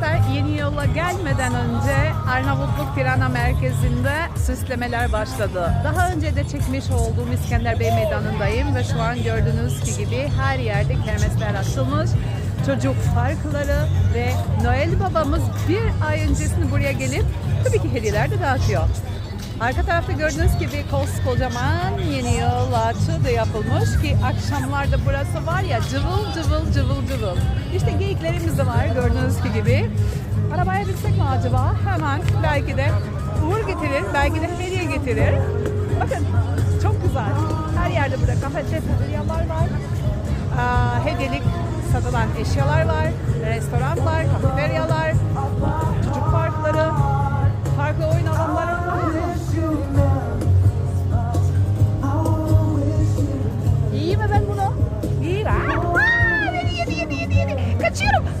Arkadaşlar yeni yıla gelmeden önce Arnavutluk Tirana merkezinde süslemeler başladı. Daha önce de çekmiş olduğum İskender Bey Meydanı'ndayım ve şu an gördüğünüz gibi her yerde kermesler açılmış. Çocuk parkları ve Noel babamız bir ay öncesini buraya gelip tabii ki hediyeler de dağıtıyor. Arka tarafta gördüğünüz gibi koskocaman yeni yıl da yapılmış ki akşamlarda burası var ya cıvıl cıvıl cıvıl cıvıl. İşte geyiklerimiz de var gördüğünüz gibi. Arabaya binsek mi acaba? Hemen belki de uğur getirir, belki de hediye getirir. Bakın çok güzel. Her yerde burada kafe, cafeteryalar var. Aa, hediyelik satılan eşyalar var. Restoran shoot him!